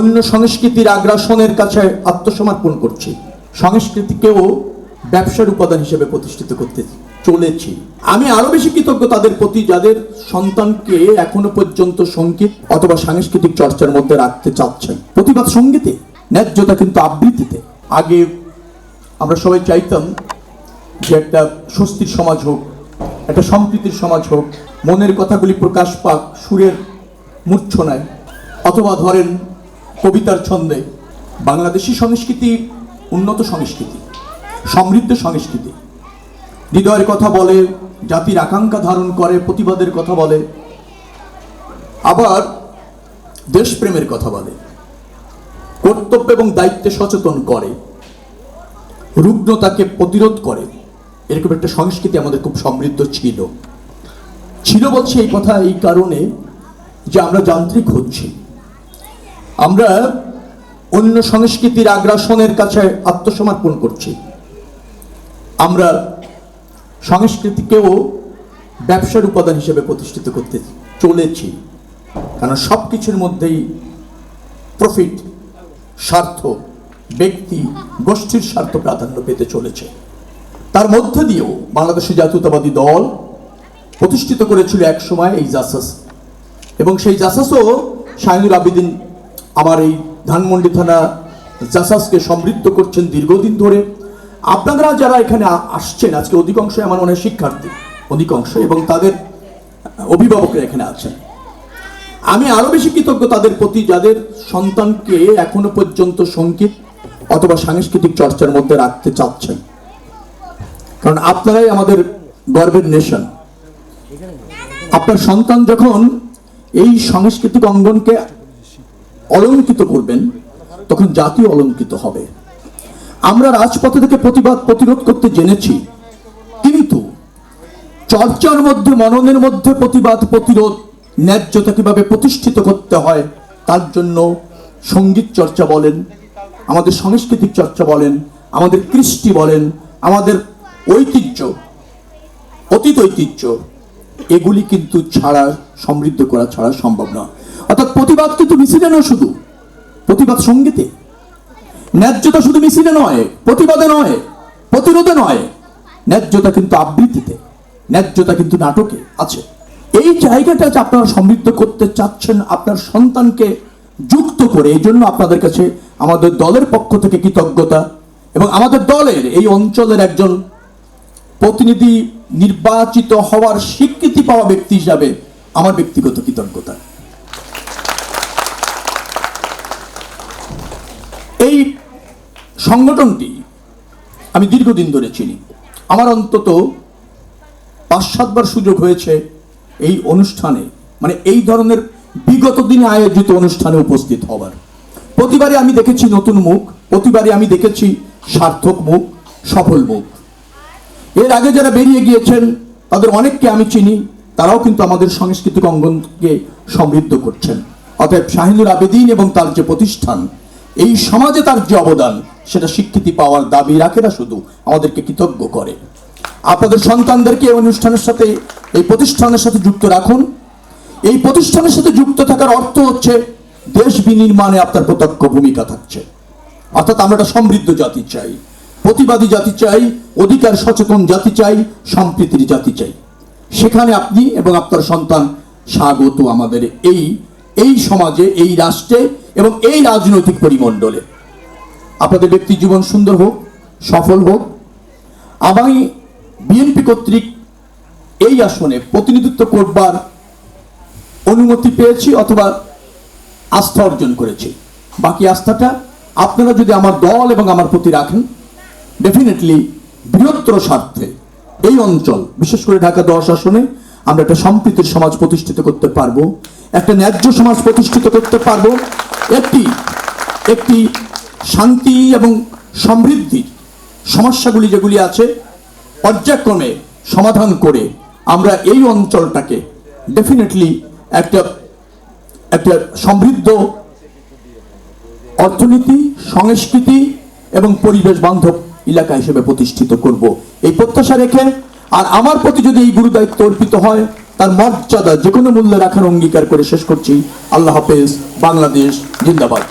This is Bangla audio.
অন্য সংস্কৃতির আগ্রাসনের কাছে আত্মসমর্পণ করছি। সংস্কৃতিকেও ব্যবসার উপাদান হিসেবে প্রতিষ্ঠিত করতে চলেছি। আমি আরও বেশি কৃতজ্ঞ তাদের প্রতি, যাদের সন্তানকে এখনও পর্যন্ত সংগীত অথবা সাংস্কৃতিক চর্চার মধ্যে রাখতে চাচ্ছেন। প্রতিবাদ সঙ্গীতে, ন্যায্যতা কিন্তু আবৃত্তিতে। আগে আমরা সবাই চাইতাম যে একটা স্বস্তির সমাজ হোক, একটা সম্প্রীতির সমাজ হোক, মনের কথাগুলি প্রকাশ পাক সুরের মূর্ছনায়। অথবা ধরেন কবিতার ছন্দে বাংলাদেশি সংস্কৃতি, উন্নত সংস্কৃতি, সমৃদ্ধ সংস্কৃতি। হৃদয়ের কথা বলে, জাতির আকাঙ্ক্ষা ধারণ করে, প্রতিবাদের কথা বলে, আবার দেশপ্রেমের কথা বলে, কর্তব্য এবং দায়িত্বে সচেতন করে, রুগ্নতাকে প্রতিরোধ করে। এরকম একটা সংস্কৃতি আমাদের খুব সমৃদ্ধ ছিল। ছিল বলছে এই কথা এই কারণে যে আমরা যান্ত্রিক হচ্ছি। আমরা অন্য সংস্কৃতির আগ্রাসনের কাছে আত্মসমর্পণ করছি। আমরা সংস্কৃতিকেও ব্যবসার উপাদান হিসেবে প্রতিষ্ঠিত করতে চলেছি। কারণ সব কিছুর মধ্যেই প্রফিট স্বার্থ, ব্যক্তি, গোষ্ঠীর স্বার্থ প্রাধান্য পেতে চলেছে। তার মধ্য দিয়েও বাংলাদেশের জাতীয়তাবাদী দল প্রতিষ্ঠিত করেছিল এক সময় এই জাসাস। এবং সেই জাসাসও শাহিনুর আবিদিন আমার এই ধানমন্ডি থানা জাসাসকে সমৃদ্ধ করছেন দীর্ঘদিন ধরে। আপনারা যারা এখানে আসছেন, আজকে অধিকাংশ আমার হয় শিক্ষার্থী, অধিকাংশ এবং তাদের অভিভাবকরা এখানে আছেন। আমি আরও বেশি কৃতজ্ঞ তাদের প্রতি যাদের সন্তানকে এখনও পর্যন্ত সংগীত অথবা সাংস্কৃতিক চর্চার মধ্যে রাখতে চাচ্ছেন। কারণ আপনারাই আমাদের গর্বের নেশন। আপনার সন্তান যখন এই সাংস্কৃতিক অঙ্গনকে অলঙ্কিত করবেন, তখন জাতি অলঙ্কিত হবে। আমরা রাজপথে থেকে প্রতিবাদ প্রতিরোধ করতে জেনেছি, কিন্তু চর্চার মধ্যে, মননের মধ্যে প্রতিবাদ প্রতিরোধ ন্যায্যতা কীভাবে প্রতিষ্ঠিত করতে হয়, তার জন্য সংগীত চর্চা বলেন, আমাদের সাংস্কৃতিক চর্চা বলেন, আমাদের কৃষ্টি বলেন, আমাদের ঐতিহ্য, অতীত ঐতিহ্য, এগুলি কিন্তু ছাড়া, সমৃদ্ধ করা ছাড়া সম্ভব না অর্থাৎ প্রতিবাদ কিন্তু মিছিলে নয় শুধু। প্রতিবাদ সঙ্গীতে। ন্যায্যতা শুধু মিছিলে নয়, প্রতিবাদে নয়, প্রতিরোধে নয়। ন্যায্যতা কিন্তু আবৃত্তিতে, ন্যায্যতা কিন্তু নাটকে আছে। এই জায়গাটা যে আপনারা সমৃদ্ধ করতে চাচ্ছেন, আপনার সন্তানকে যুক্ত করে, এই জন্য আপনাদের কাছে আমাদের দলের পক্ষ থেকে কৃতজ্ঞতা এবং আমাদের দলের এই অঞ্চলের একজন প্রতিনিধি নির্বাচিত হওয়ার স্বীকৃতি পাওয়া ব্যক্তি হিসাবে আমার ব্যক্তিগত কৃতজ্ঞতা। এই সংগঠনটি আমি দীর্ঘদিন ধরে চিনি। আমার অন্তত পাঁচ সাতবার সুযোগ হয়েছে এই অনুষ্ঠানে মানে এই ধরনের বিগত দিনে আয়োজিত অনুষ্ঠানে উপস্থিত হওয়ার। প্রতিবারে আমি দেখেছি নতুন মুখ প্রতিবারে আমি দেখেছি সার্থক মুখ, সফল মুখ। এর আগে যারা বেরিয়ে গিয়েছেন, তাদের অনেককে আমি চিনি, তারাও কিন্তু আমাদের সাংস্কৃতিক অঙ্গনকে সমৃদ্ধ করছেন। অতএব শাহিনুর আবেদিন এবং তার যে প্রতিষ্ঠান এই সমাজে তার যে অবদান, সেটা স্বীকৃতি পাওয়ার দাবি রাখে না শুধু, আমাদেরকে কৃতজ্ঞ করে। আপনাদের সন্তানদেরকে এই অনুষ্ঠানের সাথে, এই প্রতিষ্ঠানের সাথে যুক্ত রাখুন। এই প্রতিষ্ঠানের সাথে যুক্ত থাকার অর্থ হচ্ছে, দেশ বিনির্মাণে আপনার প্রত্যক্ষ ভূমিকা থাকছে। অর্থাৎ আমরা একটা সমৃদ্ধ জাতি চাই, প্রতিবাদী জাতি চাই, অধিকার সচেতন জাতি চাই, সম্প্রীতির জাতি চাই। সেখানে আপনি এবং আপনার সন্তান স্বাগত আমাদের এই এই সমাজে, এই রাষ্ট্রে এবং এই রাজনৈতিক পরিমণ্ডলে। আপনাদের ব্যক্তি জীবন সুন্দর হোক, সফল হোক। আমি বিএনপি কর্তৃক এই আসনে প্রতিনিধিত্ব করবার অনুমতি পেয়েছি অথবা আস্থা অর্জন করেছি। বাকি আস্থাটা আপনারা যদি আমার দল এবং আমার প্রতি রাখেন ডেফিনেটলি বৃহত্তর স্বার্থে এই অঞ্চল, বিশেষ করে ঢাকা দশ আসনে, আমরা একটা সম্প্রীতির সমাজ প্রতিষ্ঠিত করতে পারব। একটা ন্যায্য সমাজ প্রতিষ্ঠিত করতে পারব। একটি একটি শান্তি এবং সমৃদ্ধির সমস্যাগুলি যেগুলি আছে, পর্যায়ক্রমে সমাধান করে আমরা এই অঞ্চলটাকে ডেফিনেটলি একটা একটা সমৃদ্ধ অর্থনীতি, সংস্কৃতি এবং পরিবেশ বান্ধব এলাকা হিসেবে প্রতিষ্ঠিত করব। এই প্রত্যাশা রেখে, আর আমার প্রতি যদি এই গুরু দায়িত্ব অর্পিত হয় তার মর্যাদা যে কোনো মূল্যে রাখার অঙ্গীকার করে শেষ করছি। আল্লাহ হাফেজ বাংলাদেশ জিন্দাবাদ।